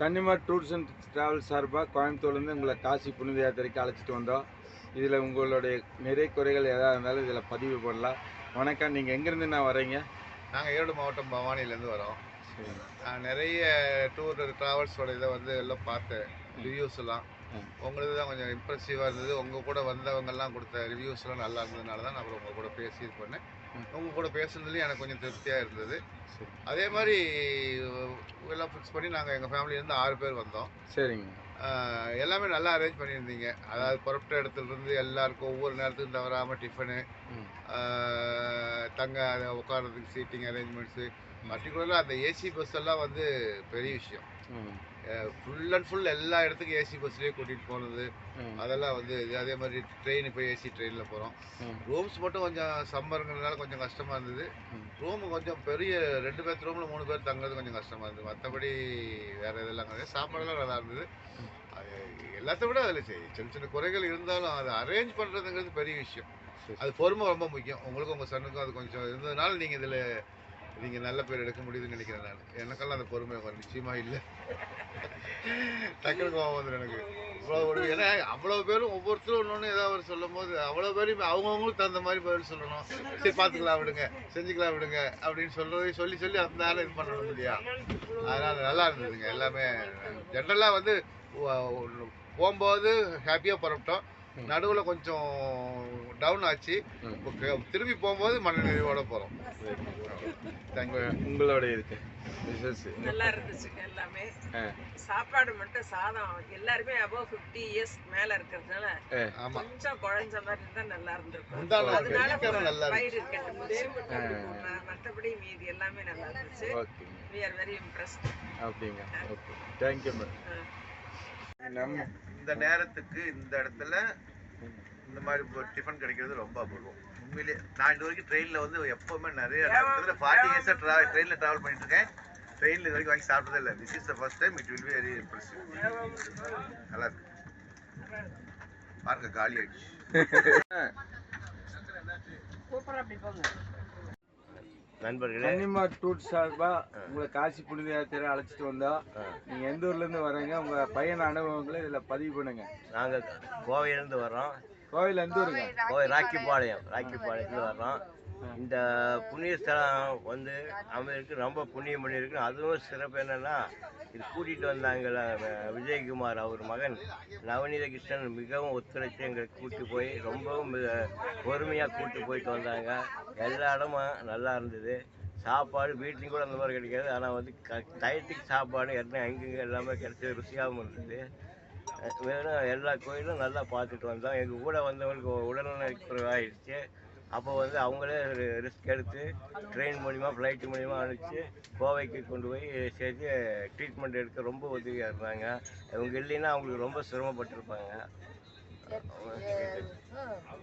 Kannimar tours and travel சார்பாக கோயம்புத்தூர்லேருந்து உங்களை காசி புனித யாத்திரைக்கு அழைச்சிட்டு வந்தோம். இதில் உங்களுடைய நிறை குறைகள் எதாக இருந்தாலும் இதில் பதிவு பண்ணலாம். வணக்கம் நீங்கள் எங்கேருந்து நான் வரீங்க? நாங்கள் ஈரோடு மாவட்டம் பவானிலேருந்து வரோம். நான் நிறைய டூர் ட்ராவல்ஸோட இதை வந்து எல்லாம் பார்த்தேன். ரிவ்யூஸ் உங்களுது தான் கொஞ்சம் இம்ப்ரெசிவாக இருந்தது. உங்கள் கூட வந்தவங்கெல்லாம் கொடுத்த ரிவ்யூஸ்லாம் நல்லா இருந்ததுனால தான் நான் அப்புறம் உங்கள் கூட பேசி இது பண்ணேன். உங்கள் கூட பேசுனதுலேயும் எனக்கு கொஞ்சம் திருப்தியாக இருந்தது. அதே மாதிரி எல்லாம் ஃபிக்ஸ் பண்ணி நாங்கள் எங்கள் ஃபேமிலியிலேருந்து ஆறு பேர் வந்தோம். சரிங்க. எல்லாமே நல்லா அரேஞ்ச் பண்ணியிருந்தீங்க. அதாவது புறப்பட்ட இடத்துல இருந்து எல்லாருக்கும் ஒவ்வொரு நேரத்துக்கும் தவறாமல் டிஃபனு தங்க அதை உட்கார்றதுக்கு சீட்டிங் அரேஞ்ச்மெண்ட்ஸு பர்டிகுலராக அந்த ஏசி பஸ் எல்லாம் வந்து பெரிய விஷயம். ஃபுல் அண்ட் ஃபுல் எல்லா இடத்துக்கும் ஏசி பஸ்லேயே கூட்டிகிட்டு போனது. அதெல்லாம் வந்து இது அதே மாதிரி ட்ரெயின் இப்போ ஏசி ட்ரெயினில் போகிறோம் ரூம்ஸ் மட்டும் கொஞ்சம் சம்மருங்கிறதுனால கொஞ்சம் கஷ்டமாக இருந்தது. ரூம் கொஞ்சம் பெரிய ரெண்டு பேர் ரூமில் மூணு பேர் தங்குறது கொஞ்சம் கஷ்டமாக இருந்தது. மற்றபடி வேறு இதெல்லாம் கிடையாது. சாப்பாடெல்லாம் நல்லா இருந்தது. அது எல்லாத்த விட அதில் சின்ன சின்ன குறைகள் இருந்தாலும் அதை அரேஞ்ச் பண்ணுறதுங்கிறது பெரிய விஷயம். சரி அது பொறுமை ரொம்ப முக்கியம். உங்களுக்கும் உங்கள் சன்னுக்கும் அது கொஞ்சம் இருந்ததுனால நீங்கள் இதில் நீங்கள் நல்ல பேர் எடுக்க முடியுதுன்னு நினைக்கிறேன் நான். எனக்கெல்லாம் அந்த பொறுமை வரும். நிச்சயமாக இல்லை. டக்குனு கோவம் வந்துடும் எனக்கு. இவ்வளோ ஒரு ஏன்னா அவ்வளோ பேரும் ஒவ்வொருத்தரும் ஒன்று ஒன்று ஏதாவது ஒரு சொல்லும் போது அவ்வளோ பேரும் அவங்கவுங்களுக்கு தகுந்த மாதிரி பதில் சொல்லணும். சரி பார்த்துக்கலாம் விடுங்க. செஞ்சுக்கலாம் விடுங்க அப்படின்னு சொல்றதை சொல்லி சொல்லி அந்த நேரம் இது பண்ணணும் இல்லையா? அதனால் நல்லா இருந்ததுங்க. எல்லாமே ஜென்ரலாக வந்து போகும்போது ஹாப்பியாக புறப்பட்டோம். நடுவில் கொஞ்சம் டவுன் ஆச்சு. திரும்பி போகும்போது மன நிறைவோட போகிறோம் இருக்கு மிஸ்ஸஸ் நல்லா இருந்துச்சுங்க எல்லாமே. சாப்பாடு மட்டும் சாதம். எல்லாருமே அபவ் ஃபிஃப்டி இயர்ஸ் மேல இருக்கிறதுனால கொஞ்சம் குழஞ்ச மாதிரி இருந்தா நல்லா இருந்திருக்கும். அதனால இருந்துச்சு. வயிறு. மற்றபடி மீதி எல்லாமே நல்லா இருந்துச்சு. வி ஆர் வெரி இம்ப்ரெஸ்ட் அப்படிங்க ஓகே தேங்க்யூ மேடம் நம்ம இந்த நேரத்துக்கு இந்த இடத்துல இந்த மாதிரி டிஃபன் கிடைக்கிறது ரொம்ப அபூர்வம். உண்மையிலே நான் இது வரைக்கும் ட்ரெயினில் வந்து எப்போவுமே நிறைய இடத்துல ஃபார்ட்டி இயர்ஸாக ட்ரா ட்ரெயினில் ட்ராவல் பண்ணிட்டு இருக்கேன். ட்ரெயினில் இது வரைக்கும் வாங்கி சாப்பிட்டதே இல்லை. This is the first time it will be very impressive நல்லா இருக்கு. பாருங்க காலி ஆயிடுச்சு. நண்பர்களே. கன்னிமார் டூர் சார்பாக உங்களை காசி புனித யாத்திரை அழைச்சிட்டு வந்தோம். நீங்கள் எந்த ஊர்லேருந்து வரீங்க உங்கள் பையன் அனுபவங்களை இதில் பதிவு பண்ணுங்க. நாங்கள் கோவையிலேருந்து வர்றோம். கோவில் எந்த ஊருங்க? கோவை ராக்கிப்பாளையம் ராக்கிப்பாளையத்தில் வர்றோம். இந்த புண்ணிய ஸ்தலம் வந்து அமைக்கு ரொம்ப புண்ணியம் பண்ணியிருக்கு. அதுவும் சிறப்பு என்னென்னா இது கூட்டிகிட்டு வந்தாங்கல்ல விஜயகுமார் அவர் மகன் நவநீத கிருஷ்ணன் மிகவும் ஒத்துழைச்சி எங்களுக்கு கூட்டி போய் ரொம்பவும் மிக பொறுமையாக கூட்டி போயிட்டு வந்தாங்க. எல்லா இடமும் நல்லா இருந்தது. சாப்பாடு வீட்லேயும் கூட அந்த மாதிரி கிடைக்காது. ஆனால் வந்து க டயத்துக்கு சாப்பாடு எல்லாம் அங்கங்கே எல்லாமே கிடைச்சது ருசியாகவும் இருந்தது. வேணும் வெறும் எல்லா கோயிலும் நல்லா பார்த்துட்டு வந்தோம். எங்கள் கூட வந்தவங்களுக்கு உடல்நல குறைவாயிடுச்சு அப்போ வந்து அவங்களே ரிஸ்க் எடுத்து ட்ரெயின் மூலிமா ஃப்ளைட்டு மூலிமா அனுப்பிச்சு கோவைக்கு கொண்டு போய் சேர்த்து ட்ரீட்மெண்ட் எடுக்க ரொம்ப உதவியாக இருந்தாங்க. இவங்க இல்லைன்னா அவங்களுக்கு ரொம்ப சிரமப்பட்டிருப்பாங்க.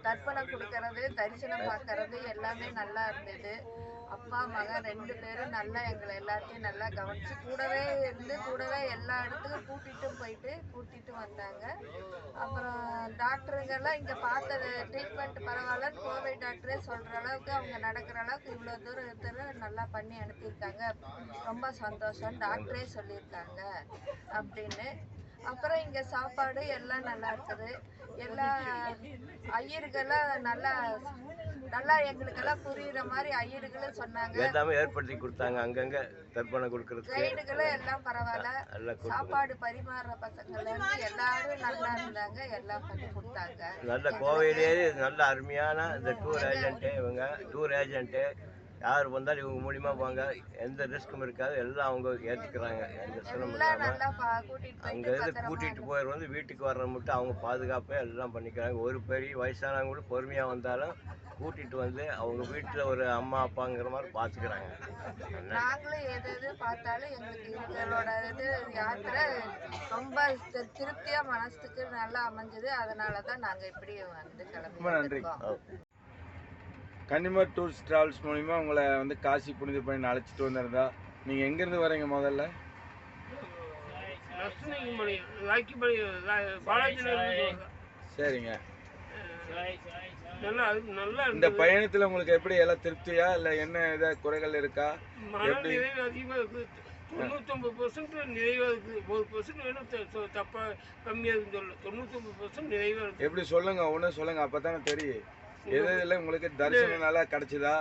தர்ப்பணம் கொடுக்கறது தரிசனம் பார்க்கறது எல்லாமே நல்லா இருந்தது. அப்பா மகன் ரெண்டு பேரும் நல்லா எங்களை எல்லாத்தையும் நல்லா கவனிச்சு கூடவே இருந்து கூடவே எல்லா இடத்துக்கும் கூட்டிட்டும் போயிட்டு கூட்டிட்டு வந்தாங்க. அப்புறம் டாக்டருங்கெல்லாம் இங்கே பார்த்தது ட்ரீட்மெண்ட் பரவாயில்ல கோவை டாக்டரே சொல்கிற அளவுக்கு அவங்க நடக்கிற அளவுக்கு இவ்வளோ தூரத்தில் நல்லா பண்ணி அனுப்பியிருக்காங்க. ரொம்ப சந்தோஷம் டாக்டரே சொல்லியிருக்காங்க அப்படின்னு. அப்புறம் இங்கே சாப்பாடு எல்லாம் நல்லா இருக்குது. எல்லா ஐயருக்கெல்லாம் நல்லா நல்லா எங்களுக்கெல்லாம் புரியுற மாதிரி ஐயர்களும் சொன்னாங்க. எல்லாமே ஏற்படுத்தி கொடுத்தாங்க. அங்கங்கே தர்ப்பணம் கொடுக்கறதுக்கு. கைடுகளும் எல்லாம் பரவாயில்ல. சாப்பாடு பரிமாறுற பசங்கள்ல எல்லாரும் நல்லா இருந்தாங்க. எல்லாம் பண்ணி கொடுத்தாங்க. நல்ல கோவையிலேயே நல்ல அருமையான இந்த டூர் ஏஜென்ட்டு இவங்க. டூர் ஏஜென்ட்டு யார் வந்தாலும் இவங்க மூலியமா போங்க. எந்த ரிஸ்க்கும் இருக்காது. எல்லாம் அவங்க ஏற்றுக்கிறாங்க எந்த சிரமம் இல்லாமல் அங்கே இருந்து கூட்டிகிட்டு போயிரு வந்து வீட்டுக்கு வர்ற மட்டும் அவங்க பாதுகாப்பாக எல்லாம் பண்ணிக்கிறாங்க. ஒரு பெரிய வயசானவங்க கூட பொறுமையாக வந்தாலும் கூட்டிகிட்டு வந்து அவங்க வீட்டில் ஒரு அம்மா அப்பாங்கிற மாதிரி பார்த்துக்கிறாங்க நாங்களும் எது எது பார்த்தாலும் எங்களுக்கு இவங்களோட இது யாத்திரை ரொம்ப தி- திருப்தியா மனசுக்கு நல்லா அமைஞ்சது. அதனால தான் நாங்க இப்படி வந்து கிளம்பி ரொம்ப நன்றி. கன்னிமார் டூர்ஸ் டிராவல்ஸ் மூலிமா உங்களை வந்து காசி புனித பயணம் அழைச்சிட்டு வந்திருந்தா நீங்கள் எங்கேருந்து வரீங்க முதல்ல? சரிங்க. நல்லா அது நல்லா இந்த பயணத்தில் உங்களுக்கு எப்படி எல்லாம் திருப்தியா? இல்லை என்ன ஏதாவது குறைகள் இருக்கா? எப்படி? தொண்ணூத்தொம்பது பர்சன்ட் நிறைவாக இருக்குது ஒரு பர்சன்ட் வேணும் த- த- தப்பா கம்மியாக இருக்குன்னு சொல்லல தொண்ணூத்தொம்பது பர்சன்ட் நிறைவாக இருக்குது எப்படி சொல்லுங்க ஒண்ணு சொல்லுங்க அப்பதானே தெரியும். எது எதுல உங்களுக்கு தரிசனம் நல்லா கிடைச்சதா?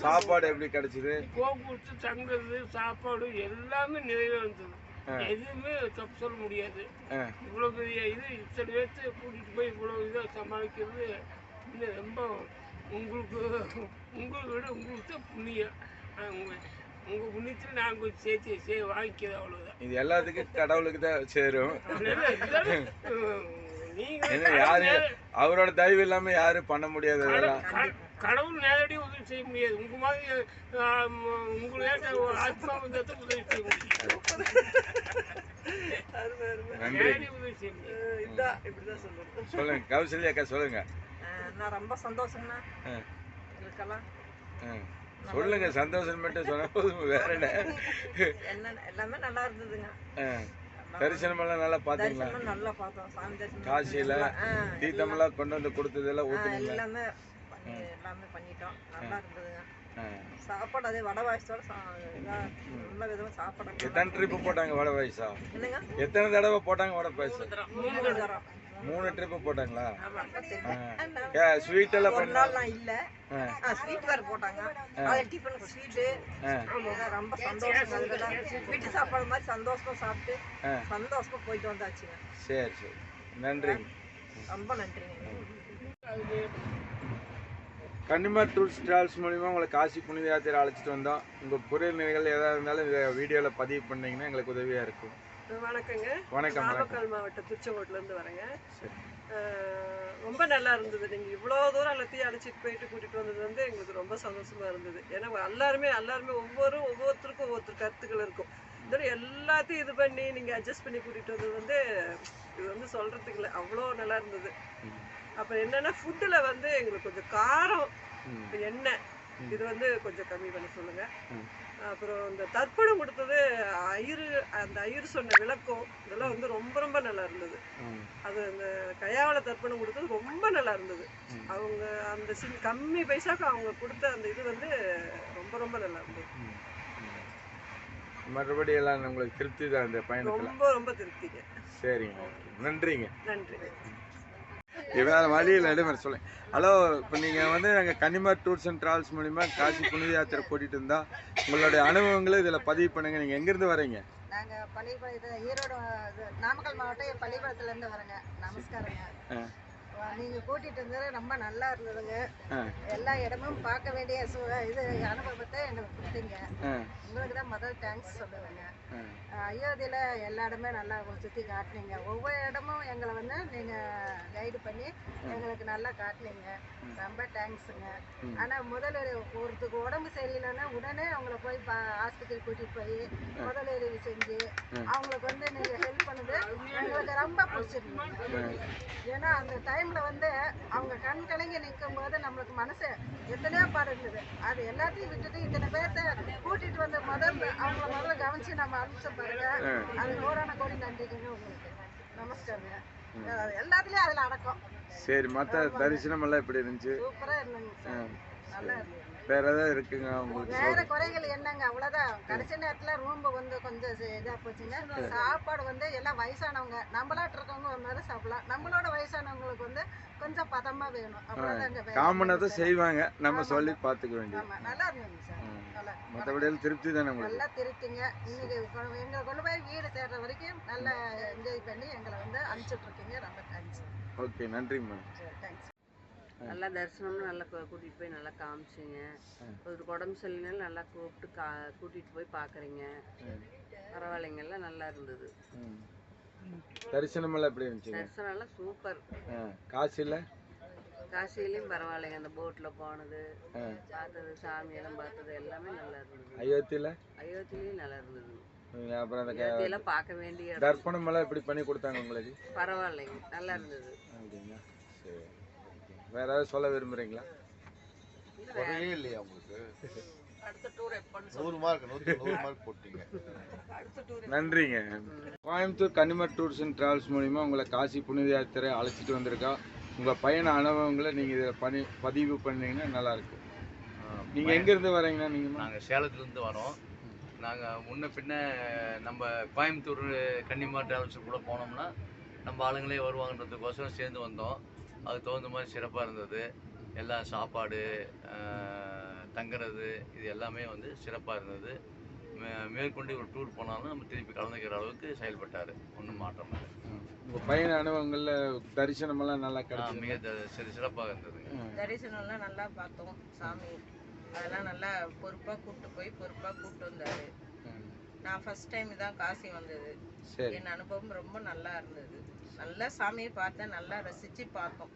சாப்பாடு எப்படி கிடைச்சது? போக்குவரத்து தங்குறது சாப்பாடு எல்லாமே நிறைவாக இருந்தது ஆ. எதுவுமே தப்பு சொல்ல முடியாது. இவ்வளோ பெரிய இது இத்தனை பேர்த்து கூட்டிகிட்டு போய் இவ்வளோ இதை சமாளிக்கிறது இன்னும் ரொம்ப உங்களுக்கு உங்களை விட உங்களுக்கு தான் புண்ணியம் உங்க உங்கள் புண்ணியத்தில் நாங்கள் கொஞ்சம் சேர்த்து சே வாங்கிக்கிறது அவ்வளோதான் இது எல்லாத்துக்கும் கடவுளுக்கு தான் சேரும். ஏன்னா யாரு? அவரோட தயவு இல்லாம யாரும் பண்ண முடியாது இதெல்லாம் கட- கடவுள் நேரடியாக உதவி செய்ய முடியாது. உங்க மாதிரி உங்களுக்கு ஆத்மா வந்து உதவி செய்ய நேரடி முடியாது. சொல்லுங்க. கௌசல்யா அக்கா சொல்லுங்க. நான் ரொம்ப சந்தோஷம்னா ஆ. சொல்லுங்க சந்தோஷம் மட்டும் சொன்னா போதும் வேற என்ன? என்ன எல்லாமே நல்லா இருந்ததுங்க. ஆ. தரிசனம் எல்லாம் நல்லா பாத்தீங்களா நல்லா பார்த்தோம். சாமி தரிசனம் காசியில ஆ, தீர்த்தமெல்லாம் கொண்டு வந்து கொடுத்ததெல்லாம் ஆ, ஊத்துனீங்களா? எல்லாமே பண்ணி எல்லாமே பண்ணிட்டோம். நல்லா இருந்ததுங்க. சாப்பாடு அதே வடை வாய்ச்சோட நல்ல விதமா சாப்பாடு எத்தனை ட்ரிப்பு போட்டாங்க வடை பாயசா என்னங்க? எத்தனை தடவை போட்டாங்க வடை பாயசம்? மூணு மூணு ட்ரிப்பு போட்டாங்களா? ஸ்வீட் எல்லாம் ஒரு நாள் நான் இல்ல. ஸ்வீட் வேற போட்டாங்க. அது டிஃபன் ஸ்வீட்டு ஆ. ரொம்ப சந்தோஷம் வீட்டு சாப்பாடு மாதிரி சந்தோஷமா சாப்பிட்டு. சந்தோஷமா போயிட்டு வந்தாச்சுங்க. சரி சரி. நன்றிங்க. ரொம்ப நன்றிங்க. கன்னிமார் டூர்ஸ் டிராவல்ஸ் மூலிமா உங்களை காசி புனித யாத்திரை அழைச்சிட்டு வந்தோம். உங்கள் பொருள் நிலைகள் எதாக இருந்தாலும் இந்த வீடியோவில் பதிவு பண்ணீங்கன்னா எங்களுக்கு உதவியாக இருக்கும். வணக்கங்க. வணக்கம் நாமக்கல் மாவட்டம் திருச்செங்கோட்டுல இருந்து வரேங்க ரொம்ப நல்லா இருந்தது. நீங்க இவ்வளவு தூரம் எல்லாத்தையும் அழைச்சிட்டு போயிட்டு கூட்டிட்டு வந்தது வந்து எங்களுக்கு ரொம்ப சந்தோஷமா இருந்தது. ஏன்னா எல்லாருமே எல்லாருமே ஒவ்வொரு ஒவ்வொருத்தருக்கும் ஒவ்வொருத்தர் கருத்துக்கள் இருக்கும். இதோட எல்லாத்தையும் இது பண்ணி நீங்க அட்ஜஸ்ட் பண்ணி கூட்டிட்டு வந்தது வந்து இது வந்து சொல்றதுக்கு இல்லை. அவ்வளோ நல்லா இருந்தது. அப்புறம் என்னன்னா ஃபுட்டில் வந்து எங்களுக்கு கொஞ்சம் காரம். எண்ணெய் இது வந்து கொஞ்சம் கம்மி பண்ண சொல்லுங்க. ம். அப்புறம் இந்த தர்ப்பணம் கொடுத்தது ஐயரு அந்த ஐயர் சொன்ன விளக்கம் இதெல்லாம் வந்து ரொம்ப ரொம்ப நல்லா இருந்தது. அது அந்த கயாவள தர்ப்பணம் கொடுத்தது ரொம்ப நல்லா இருந்தது. அவங்க அந்த சின் கம்மி பைசாக்கு அவங்க கொடுத்த அந்த இது வந்து ரொம்ப ரொம்ப நல்லா இருந்தது. ம். மற்றபடி எல்லாம் உங்களுக்கு திருப்தி தான் இந்த பயணத்தில்? ரொம்ப ரொம்ப திருப்திங்க. சரிங்க நன்றிங்க. நன்றி. வேற வழியில் நடுவர் சொல்லுங்க. ஹலோ இப்போ நீங்கள் வந்து நாங்கள் கன்னிமார் டூர்ஸ் அண்ட் ட்ராவல்ஸ் மூலிமா காசி புனித யாத்திரை கூட்டிகிட்டு இருந்தா உங்களுடைய அனுபவங்களை இதில் பதிவு பண்ணுங்கள் நீங்கள் எங்கேருந்து வரீங்க? நாங்கள் பள்ளிப்பாளையத்தில் ஈரோடு நாமக்கல் மாவட்டம் பள்ளிப்பாளையத்துலேருந்து வரேங்க. நமஸ்காரங்க. நீங்கள் கூட்டிகிட்டு இருந்தது ரொம்ப நல்லா இருந்ததுங்க. எல்லா இடமும் பார்க்க வேண்டிய சு இது அனுபவத்தை எங்களுக்கு கொடுத்தீங்க. உங்களுக்கு தான் முதல் தேங்க்ஸ் சொல்லுவேங்க. அயோத்தியில் எல்லா இடமே நல்லா சுற்றி காட்டினீங்க. ஒவ்வொரு இடமும் எங்களை வந்து நீங்கள் கைடு பண்ணி எங்களுக்கு நல்லா காட்டினீங்க. ரொம்ப தேங்க்ஸுங்க. ஆனால் முதல்ல ஒருத்தருக்கு உடம்பு சரியில்லைன்னா உடனே அவங்கள போய் பா ஆஸ்பத்திரி கூட்டிகிட்டு போய் முதலுதவி செஞ்சு அவங்களுக்கு வந்து நீங்கள் ஹெல்ப் பண்ணது எங்களுக்கு ரொம்ப பிடிச்சிருந்தது. ஏன்னா அந்த டைமில் வந்து அவங்க கண் கலங்கி நிற்கும் போது நம்மளுக்கு மனசு எத்தனையோ பாடு இருந்தது அது எல்லாத்தையும் விட்டுட்டு இத்தனை பேர்த்த கூட்டிட்டு வந்த முதல் அவங்கள முதல்ல கவனிச்சு நம்ம அனுப்பிச்ச பாருங்க அது நூறான கோடி நன்றிங்க உங்களுக்கு நமஸ்காரங்க. எல்லாத்துலயும் அதுல அடக்கம். சரி மற்ற தரிசனம் எல்லாம் எப்படி இருந்துச்சு? சூப்பரா இருந்தங்க நல்லா இருந்தது வேற ஏதாவது இருக்குங்க உங்களுக்கு வேற குறைகள் என்னங்க? அவ்வளவுதான். கடைசி நேரத்துல ரூம் வந்து கொஞ்சம் ச- இதா போச்சுங்க சாப்பாடு வந்து எல்லாம் வயசானவங்க நம்மளாட்டு இருக்கவங்க ஒரு மாதிரி சாப்பிடலாம். நம்மளோட வயசானவங்களுக்கு வந்து கொஞ்சம் பதமா வேணும். அவ்வளவுதாங்க வேற காமனாக தான் செய்வாங்க. நம்ம சொல்லி பார்த்துக்க வேண்டியது. நல்லா இருந்தது சார். நல்லா மற்றபடி திருப்தி தானே உங்களுக்கு? நல்லா திருத்திங்க இன்னைக்கு எங்களை கொண்டு போய் வீடு சேர்ற வரைக்கும் நல்லா என்ஜாய் பண்ணி எங்களை வந்து அனுப்பிச்சுட்டு இருக்கீங்க. ரொம்ப தேங்க்ஸ் ஓகே நன்றிங்க மேம் தேங்க்ஸ் நல்லா தரிசனம் நல்லா கூ- கூட்டிட்டு போய் நல்லா காமிச்சிங்க. ஒரு உடம்பு சரியில்லைனாலும் நல்லா கூப்பிட்டு கா கூட்டிட்டு போய் பார்க்குறீங்க பரவாயில்லைங்க எல்லாம் நல்லா இருந்தது. தரிசனம் எல்லாம் எப்படி இருந்துச்சுங்க தரிசனம் எல்லாம் சூப்பர். காசியில் காசியிலையும் பரவாயில்லைங்க அந்த போட்டில் போனது. பார்த்தது சாமியெல்லாம் பார்த்தது எல்லாமே நல்லா இருந்தது. அயோத்தியில்? அயோத்திலையும் நல்லா இருந்தது. அப்புறம் அந்த க- அயோத்தியெல்லாம் பார்க்க வேண்டிய. தர்ப்பணம் எல்லாம் எப்படி பண்ணி கொடுத்தாங்க உங்களுக்கு? பரவாயில்லைங்க நல்லா இருந்தது. அப்படிங்களா? சரி. வேற ஏதாவது சொல்ல விரும்புறீங்களா? குறையே இல்லையா உங்களுக்கு? அடுத்த டூர் எப்போன்னு நூறு மார்க் நூற்றி நூறு மார்க் போட்டீங்க. நன்றிங்க. Coimbatore Kannimar tours and travels மூலிமா உங்களை காசி புனித யாத்திரை அழைச்சிட்டு வந்திருக்கா. உங்கள் பயண அனுபவங்களை நீங்கள் இதில் பண்ணி பதிவு பண்ணீங்கன்னா நல்லாயிருக்கும் நீங்கள் எங்கேருந்து வரீங்கண்ணா நீங்கள் நாங்கள் சேலத்துலேருந்து வரோம். நாங்கள் முன்ன பின்ன நம்ம கோயம்புத்தூர் கன்னிமா டிராவல்ஸ் கூட போனோம்னா நம்ம ஆளுங்களே வருவாங்கன்றதுக்கோசரம் சேர்ந்து வந்தோம். அதுக்கு தகுந்த மாதிரி சிறப்பாக இருந்தது. எல்லாம் சாப்பாடு தங்குறது இது எல்லாமே வந்து சிறப்பாக இருந்தது. மே- மேற்கொண்டு ஒரு டூர் போனாலும் நம்ம திருப்பி கலந்துக்கிற அளவுக்கு செயல்பட்டார். ஒன்றும் மாற்றம் இல்லை. உங்க பயண அனுபவங்கள்ல தரிசனமெல்லாம் நல்லா கிடைச்சது மிக சரி சிறப்பாக இருந்ததுங்க. தரிசனம்லாம் நல்லா பார்த்தோம் சாமி. அதெல்லாம் நல்லா பொறுப்பாக கூப்பிட்டு போய் பொறுப்பாக கூப்பிட்டு வந்தாரு. நான் ஃபர்ஸ்ட் டைம் தான் காசி வந்தது. சரி. என் அனுபவம் ரொம்ப நல்லா இருந்தது. நல்லா சாமியை பார்த்தேன் நல்லா ரசித்து பார்த்தோம்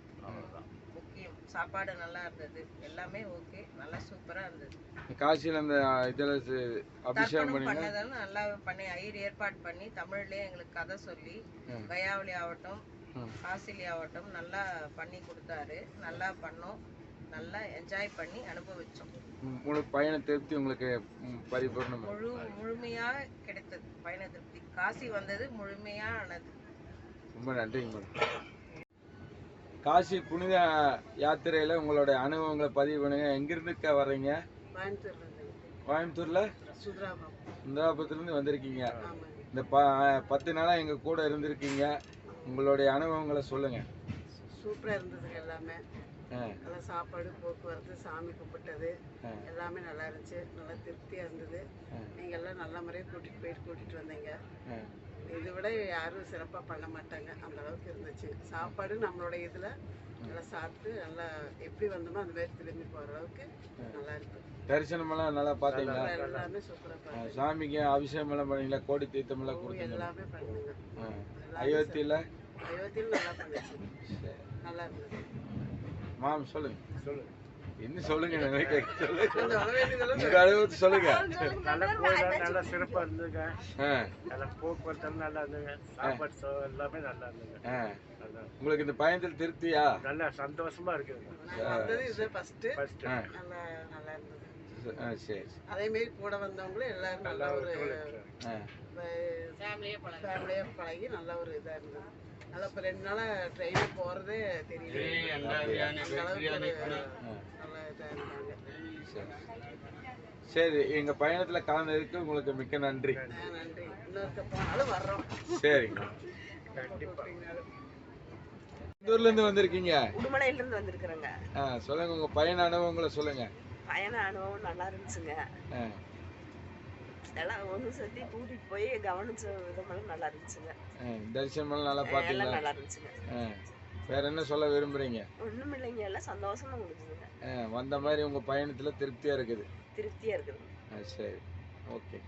முக்கியம் சாப்பாடு நல்லா இருந்தது. எல்லாமே ஓகே நல்லா சூப்பராக இருந்தது. காசியில் அந்த இதில் அபிஷேகம் பண்ணதும் நல்லா பண்ணி ஐயர் ஏற்பாடு பண்ணி தமிழ்லேயே எங்களுக்கு கதை சொல்லி ம். கயாவளி ஆகட்டும். காசிலி ஆகட்டும் நல்லா பண்ணி கொடுத்தாரு. நல்லா பண்ணோம். நல்லா என்ஜாய் பண்ணி அனுபவிச்சோம். முழு பயண திருப்தி உங்களுக்கு பரிபூர்ணமா? முழு முழுமையாக கிடைத்தது. பயண திருப்தி. காசி வந்தது முழுமையானது ரொம்ப நன்றிங்க மேடம் காசி புனித யாத்திரையில உங்களுடைய அனுபவங்களை பதிவு பண்ணுங்க. எங்கிருந்துக்க வர்றீங்க? கோயம்புத்தூர்ல? சுத்ராபம் இந்திராபுரத்துலேருந்து வந்திருக்கீங்க. இந்த ப பத்து நாளா எங்க கூட இருந்திருக்கீங்க. உங்களுடைய அனுபவங்களை சொல்லுங்க. சூப்பராக இருந்ததுங்க எல்லாமே. நல்லா சாப்பாடு போக்குவரத்து சாமி கும்பிட்டது. எல்லாமே நல்லா இருந்துச்சு. நல்லா திருப்தியாக இருந்தது. நீங்கள் எல்லாம் நல்ல முறையாக கூட்டிகிட்டு போயிட்டு கூட்டிகிட்டு வந்தீங்க. இதை விட யாரும் சிறப்பாக பண்ண மாட்டாங்க. அந்த அளவுக்கு இருந்துச்சு. சாப்பாடு நம்மளோட இதில் நல்லா சாப்பிட்டு நல்லா எப்படி வந்தோமோ அந்த மாதிரி திரும்பி போகிற அளவுக்கு நல்லா இருக்கு. தரிசனமெல்லாம் நல்லா பார்த்தீங்களா? எல்லாமே சூப்பராக சாமிக்கு அபிஷேகம் எல்லாம் பண்ணீங்களா? கோடி தீர்த்தமெல்லாம் கொடுத்தீங்க எல்லாமே பண்ணுங்க. அயோத்தியில? அயோத்தியில் நல்லா பண்ணுச்சு. நல்லா இருந்தது. மாம் சொல்லுங்க. சொல்லுங்க. இன்னும் சொல்லுங்க சொல்லுங்க? சொல்லுங்க. நல்ல சிறப்பாக இருந்ததுங்க. நல்ல போக்குவரத்து நல்லா இருந்ததுங்க. சாப்பாடு சோ- எல்லாமே நல்லா. நல்லா உங்களுக்கு இந்த பயணத்தில் திருப்தியா? நல்லா சந்தோஷமா இது ஆ, சரி அதே மாரி கூட வந்தவங்களும் எல்லாரும் நல்லா ஒரு ஃபேமிலியே பழகி. நல்ல ஒரு இதாக இருந்தது. நல்லா இப்போ ரெண்டு நாளாக ட்ரெயினில் போகிறதே தெரியல. சரி சரி எங்க பயணத்துல கலந்ததுக்கு உங்களுக்கு மிக்க நன்றி. நன்றி. வர்றோம். சரிங்க ஊர்ல இருந்து வந்திருக்கீங்க? உடுமலையிலேருந்து வந்திருக்கிறேங்க. ஆ, சொல்லுங்க உங்க பயண அனுபவங்களை சொல்லுங்க. பயண அனுபவம் நல்லா இருந்துச்சுங்க. ஆ, எல்லாம் ஒன்று சேர்த்து கூட்டிகிட்டு போய் கவனிச்ச விதமெல்லாம் நல்லா இருந்துச்சுங்க. தரிசனமெல்லாம் நல்லா பார்த்தீங்களா? நல்லா இருந்துச்சுங்க. வேற என்ன சொல்ல விரும்புறீங்க? ஒன்றும் இல்லைங்க எல்லாம் சந்தோஷமா முடிஞ்சுதுங்க. வந்த மாதிரி உங்க பயணத்துல திருப்தியா இருக்குது. திருப்தியாக இருக்குது சரி. ஓகே.